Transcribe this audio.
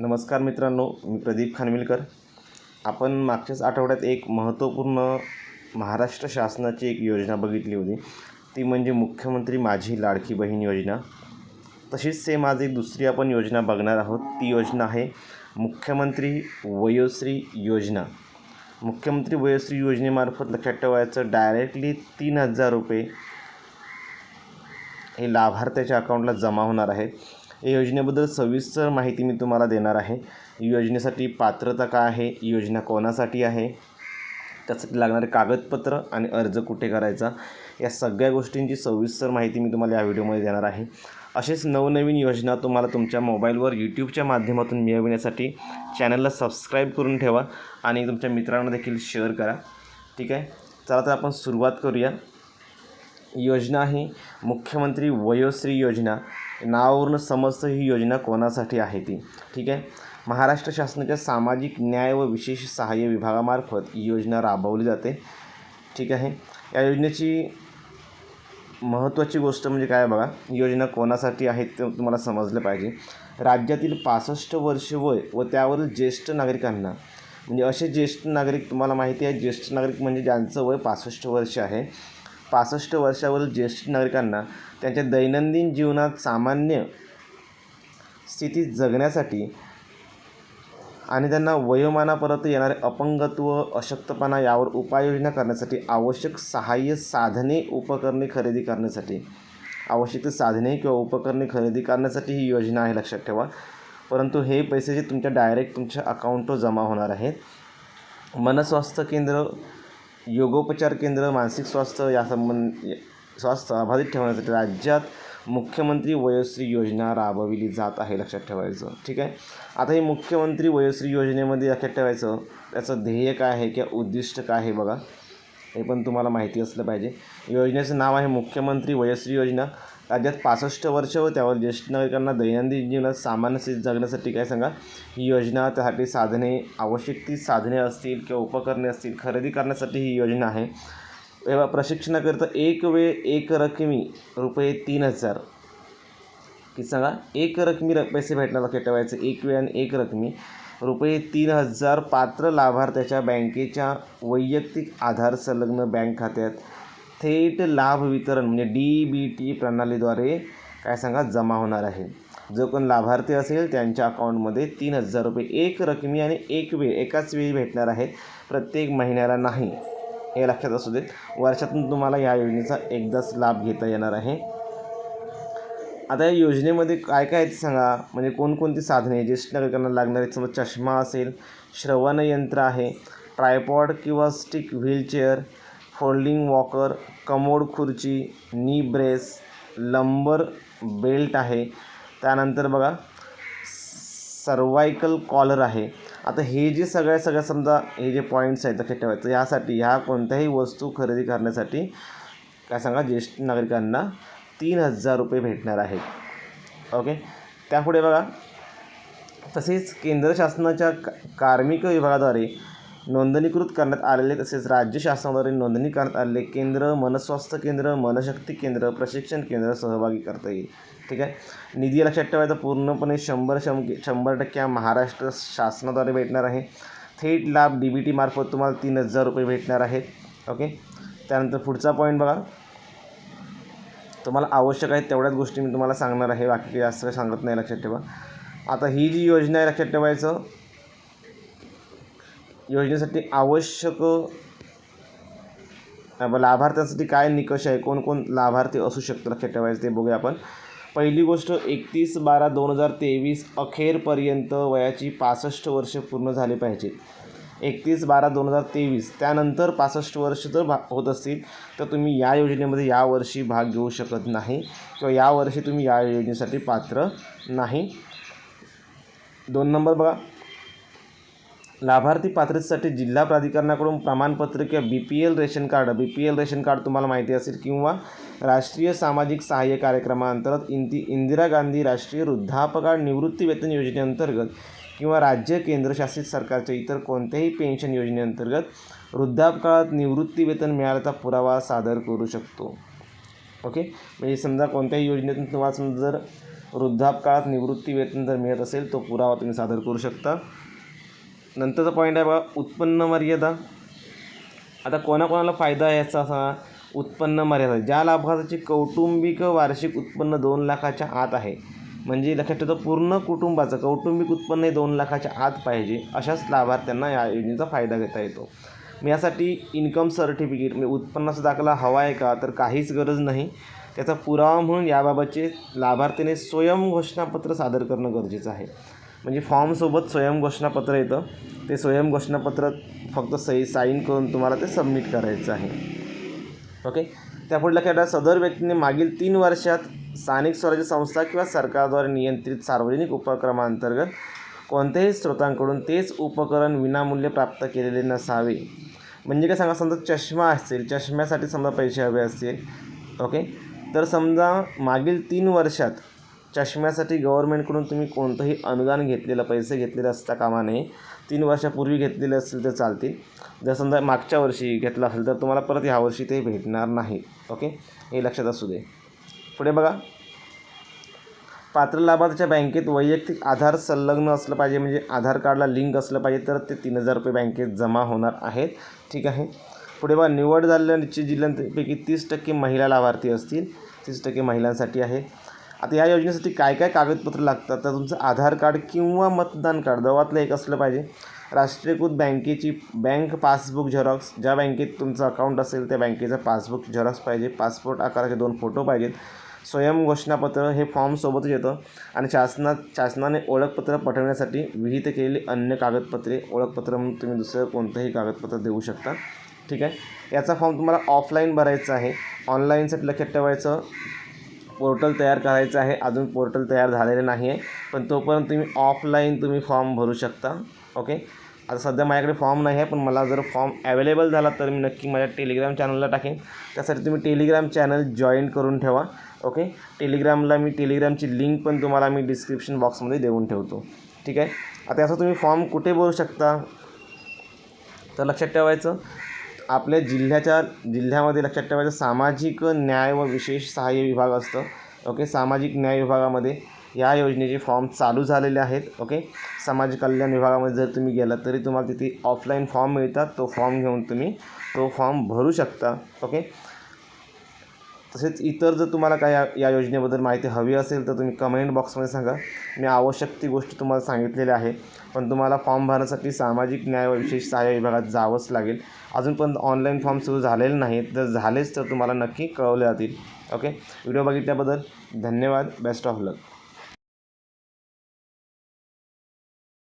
नमस्कार मित्रांनो मी प्रदीप खानविलकर. आपण मागच्याच आठवड्यात एक महत्त्वपूर्ण महाराष्ट्र शासनाची एक योजना बघितली होती. ती म्हणजे मुख्यमंत्री माझी लाडकी बहीण योजना. तशीच सेम आज एक दुसरी आपण योजना बघणार आहोत. ती योजना आहे मुख्यमंत्री वयोश्री योजना. मुख्यमंत्री वयोश्री योजनेमार्फत लक्षात ठेवायचं डायरेक्टली तीन हजार रुपये हे लाभार्थ्याच्या अकाउंटला जमा होणार आहेत. या योजनेबद्दल सविस्तर माहिती मी तुम्हाला देणार आहे. योजनेसाठी पात्रता काय आहे? योजना कोणासाठी आहे? त्यासाठी लागणारे कागदपत्र आणि अर्ज कुठे करायचा? या सगळ्या गोष्टींची सविस्तर माहिती मी तुम्हाला या व्हिडिओमध्ये देणार आहे. असेच नवनवीन योजना तुम्हाला तुमच्या मोबाईलवर यूट्यूबच्या माध्यमातून मिळविण्यासाठी चॅनलला सबस्क्राईब करून ठेवा आणि तुमच्या मित्रांना देखील शेअर करा. ठीक आहे? चला तर आपण सुरुवात करूया. योजना ही मुख्यमंत्री वयोश्री योजना. नावावरून समजतं ही योजना कोणासाठी आहे ती. ठीक आहे? महाराष्ट्र शासनाच्या सामाजिक न्याय व विशेष सहाय्य विभागामार्फत ही योजना राबवली जाते. ठीक आहे? या योजनेची महत्त्वाची गोष्ट म्हणजे काय बघा? योजना कोणासाठी आहे ते तुम्हाला समजलं पाहिजे. राज्यातील पासष्ट वर्ष वय व त्यावरील ज्येष्ठ नागरिकांना म्हणजे असे ज्येष्ठ नागरिक तुम्हाला माहिती आहे ज्येष्ठ नागरिक म्हणजे ज्यांचं वय पासष्ट वर्ष आहे. पासष्ट वर्षावरील ज्येष्ठ नागरिकांना त्यांच्या दैनंदिन जीवनात सामान्य स्थितीत जगण्यासाठी आणि त्यांना वयोमानापर्यंत येणारे अपंगत्व अशक्तपणा यावर उपाययोजना करण्यासाठी आवश्यक सहाय्य साधने उपकरणे खरेदी करण्यासाठी आवश्यक ते साधने किंवा उपकरणे खरेदी करण्यासाठी ही योजना आहे लक्षात ठेवा. परंतु हे पैसे जे तुमच्या डायरेक्ट तुमच्या अकाउंटवर जमा होणार आहेत. मनस्वास्थ्य केंद्र योगोपचार केंद्र मानसिक स्वास्थ्य या संबंध स्वास्थ्य अबाधित ठेवण्यासाठी राज्यात मुख्यमंत्री वयोश्री योजना राबविली जात आहे लक्षात ठेवायचं. ठीक आहे? आता ही मुख्यमंत्री वयोश्री योजनेमध्ये लक्षात ठेवायचं. त्याचं ध्येय काय आहे किंवा उद्दिष्ट काय आहे बघा. हे पण तुम्हाला माहिती असलं पाहिजे. योजनेचं नाव आहे मुख्यमंत्री वयोश्री योजना. राज्यात पासष्ट वर्ष व त्यावर ज्येष्ठ नागरिकांना दैनंदिन जीवनात सामान्य स्थितीत जगण्यासाठी काय सांगा ही योजना त्यासाठी साधने आवश्यक ती साधने असतील किंवा उपकरणे असतील खरेदी करण्यासाठी ही योजना आहे. तेव्हा प्रशिक्षणाकरिता एक वेळ एक रकमी रुपये तीन हजार. की सांगा एक रकमी र पैसे भेटणार लक्षात ठेवायचं एक वेळ आणि एक रकमी रुपये तीन हजार पात्र लाभार्थ्याच्या बँकेच्या वैयक्तिक आधार संलग्न बँक खात्यात. थेट लाभ वितरण म्हणजे डी बी टी प्रणालीद्वारे काय सांगा जमा होणार आहे. जो कोण लाभार्थी असेल त्यांच्या अकाउंटमध्ये तीन हजार रुपये एक रकमी आणि एक वेळ एकाच वेळी भेटणार आहेत. प्रत्येक महिन्याला नाही हे लक्षात असू देत. वर्षातून तुम्हाला या योजनेचा एकदाच लाभ घेता येणार आहे. आता या योजनेमध्ये काय काय ते सांगा? म्हणजे कोणकोणती साधने ज्येष्ठ नागरिकांना लागणारे समज चष्मा असेल श्रवण यंत्र आहे ट्रायपॉड किंवा stick wheelchair folding walker commode खुर्ची नी ब्रेस लंबर बेल्ट आहे. त्यानंतर बघा सर्वायकल कॉलर आहे. आता हे जे सगळ्या सगळ्या समजा हे जे पॉईंट्स आहेत लक्षात ठेवायचं यासाठी ह्या कोणत्याही वस्तू खरेदी करण्यासाठी काय सांगा ज्येष्ठ नागरिकांना तीन हजार रुपये भेटणार आहेत. ओके? त्यापुढे बघा तसेच केंद्र शासनाच्या का कार्मिक विभागाद्वारे नोंदणीकृत करण्यात आलेले तसेच राज्य शासनाद्वारे नोंदणी करण्यात आलेले केंद्र मनस्वास्थ्य केंद्र मनशक्ती केंद्र प्रशिक्षण केंद्र सहभागी करता येईल. ठीक आहे? निधी लक्षात ठेवायचा. पूर्णपणे शंभर शं शंभर टक्के महाराष्ट्र शासनाद्वारे भेटणार आहे. थेट लाभ डी बी टीमार्फत तुम्हाला तीन हजार रुपये भेटणार आहेत ओके? त्यानंतर पुढचा पॉईंट बघा. तुम्हाला आवश्यक आहे तेवढ्याच गोष्टी मी तुम्हाला सांगणार आहे. बाकी काही जास्त काही सांगत नाही लक्षात ठेवा. आता ही जी योजना आहे लक्षात ठेवायचं योजनेसाठी आवश्यक लाभार्थ्यांसाठी काय निकष आहे? कोणकोण लाभार्थी असू शकतं लक्षात ठेवायचं ते बघूया आपण. पहिली गोष्ट एकतीस बारा दोन हजार तेवीस अखेरपर्यंत वयाची पासष्ट वर्ष पूर्ण झाली पाहिजेत. एकतीस बारा दोन हजार तेवीस त्यानंतर पासष्ट वर्ष जर भा होत असतील तर तुम्ही या योजनेमध्ये यावर्षी भाग घेऊ शकत नाही किंवा यावर्षी तुम्ही या योजनेसाठी पात्र नाही. दोन नंबर बघा. लाभार्थी पात्रतेसाठी जिल्हा प्राधिकरणाकडून प्रमाणपत्र किंवा B P L ration card B P L ration card तुम्हाला माहिती असेल किंवा राष्ट्रीय सामाजिक सहाय्य कार्यक्रमाअंतर्गत इंदि इंदिरा गांधी राष्ट्रीय वृद्धापकाळ निवृत्ती वेतन योजनेअंतर्गत किंवा राज्य केंद्रशासित सरकारच्या इतर कोणत्याही पेन्शन योजनेअंतर्गत वृद्धापकाळात निवृत्ती वेतन मिळाल्याचा पुरावा सादर करू शकतो. ओके? म्हणजे समजा कोणत्याही योजनेतून तुम्हाला समजा जर वृद्धापकाळात निवृत्ती वेतन जर मिळत असेल तो पुरावा तुम्ही सादर करू शकता. नंतरचा पॉईंट आहे बघा उत्पन्न मर्यादा. आता कोणाकोणाला फायदा आहे याचा असा उत्पन्न मर्यादा. ज्या लाभार्थ्याचे कौटुंबिक वार्षिक उत्पन्न दोन लाखाच्या आत आहे म्हणजे लक्षात ठेवतो पूर्ण कुटुंबाचं कौटुंबिक उत्पन्न हे दोन लाखाच्या आत पाहिजे अशाच लाभार्थ्यांना या योजनेचा फायदा घेता येतो. मी यासाठी इन्कम सर्टिफिकेट म्हणजे उत्पन्नाचा दाखला हवा आहे का तर काहीच गरज नाही. त्याचा पुरावा म्हणून याबाबतचे लाभार्थीने स्वयं घोषणापत्र सादर करणं गरजेचं आहे. म्हणजे फॉर्मसोबत स्वयं घोषणापत्र येतं. ते स्वयं घोषणापत्र फक्त सही साईन करून तुम्हाला ते सबमिट करायचं आहे. ओके? त्यापुढल्या लक्षात सदर व्यक्तीने मागील तीन वर्षात स्थानिक स्वराज्य संस्था किंवा सरकारद्वारे नियंत्रित सार्वजनिक उपक्रमांतर्गत कोणत्याही स्रोतांकडून तेच उपकरण विनामूल्य प्राप्त केलेले नसावे. म्हणजे काय सांगा? समजा चष्मा असेल चष्म्यासाठी समजा पैसे हवे असतील. ओके? तर समजा मागील तीन वर्षात चष्म्यासाठी गव्हर्मेंटकडून तुम्ही कोणतंही अनुदान घेतलेलं पैसे घेतलेले असता कामा नये. तीन वर्षापूर्वी घेतलेले असतील तर चालतील. जर समजा मागच्या वर्षी घेतला असेल तर तुम्हाला परत ह्या वर्षी ते भेटणार नाही. ओके? हे लक्षात असू दे. पुढे बघा. पात्र लाभार्थीच्या बँकेत वैयक्तिक आधार संलग्न असलं पाहिजे म्हणजे आधार कार्डला लिंक असलं पाहिजे तर ते तीन हजार रुपये बँकेत जमा होणार आहेत. ठीक आहे? पुढे बघा. निवड झालेल्या निश्चित जिल्ह्यांपैकी तीस टक्के महिला लाभार्थी असतील. तीस टक्के महिलांसाठी आहे. आता या योजनेसाठी काय काय कागदपत्र लागतात? तर तुमचं आधार कार्ड किंवा मतदान कार्ड दोघातलं एक असलं पाहिजे. राष्ट्रीयकृत बँकेची बँक पासबुक झेरॉक्स ज्या बँकेत तुमचं अकाउंट असेल त्या बँकेचं पासबुक झेरॉक्स पाहिजे. पासपोर्ट आकाराचे दोन फोटो पाहिजेत. स्वयं घोषणापत्र हे फॉर्मसोबतच येतं. आणि शासनात शासनाने ओळखपत्र पाठवण्यासाठी विहित केलेली अन्य कागदपत्रे ओळखपत्र म्हणून तुम्ही दुसरं कोणतंही कागदपत्र देऊ शकता. ठीक आहे? याचा फॉर्म तुम्हाला ऑफलाईन भरायचा आहे. ऑनलाईनसाठी लक्षात ठेवायचं. पोर्टल तयार करायचं आहे. अजून पोर्टल तयार झालेलं नाही आहे पण तोपर्यंत तुम्ही ऑफलाईन तुम्ही फॉर्म भरू शकता. ओके? आता सध्या माझ्याकडे फॉर्म नाही आहे पण मला जर फॉर्म अवेलेबल झाला तर मी नक्की माझ्या टेलिग्राम चॅनलला टाकेन. त्यासाठी तुम्ही टेलिग्राम चॅनल जॉईन करून ठेवा. ओके? टेलिग्रामला मी टेलिग्रामची लिंक पण तुम्हाला मी डिस्क्रिप्शन बॉक्समध्ये देऊन ठेवतो. ठीक आहे? आता असं तुम्ही फॉर्म कुठे भरू शकता? तर लक्षात ठेवायचं. आपल्या जिल्ह्याच्या जिल्ह्यामध्ये लक्षात ठेवायचं सामाजिक न्याय व विशेष सहाय्य विभाग असतं. ओके? सामाजिक न्याय विभागामध्ये या योजनेचे फॉर्म चालू झालेले आहेत. ओके? समाज कल्याण विभागामध्ये जर तुम्ही गेलात तरी तुम्हाला तिथे ऑफलाईन फॉर्म मिळतात. तो फॉर्म घेऊन तुम्ही तो फॉर्म भरू शकता. ओके? तसेच इतर जर तुम्हाला काय या या योजनेबद्दल माहिती हवी असेल तर तुम्ही कमेंट बॉक्समध्ये सांगा. मी आवश्यक ती गोष्ट तुम्हाला सांगितलेल्या आहे. पण तुम्हाला फॉर्म भरण्यासाठी सामाजिक न्याय व विशेष सहाय्य विभागात जावंच लागेल. अजूनपर्यंत ऑनलाईन फॉर्म सुरू झालेले नाहीत. जर झालेच तर तुम्हाला नक्की कळवले जातील. ओके व्हिडिओ बघितल्याबद्दल धन्यवाद. Best of luck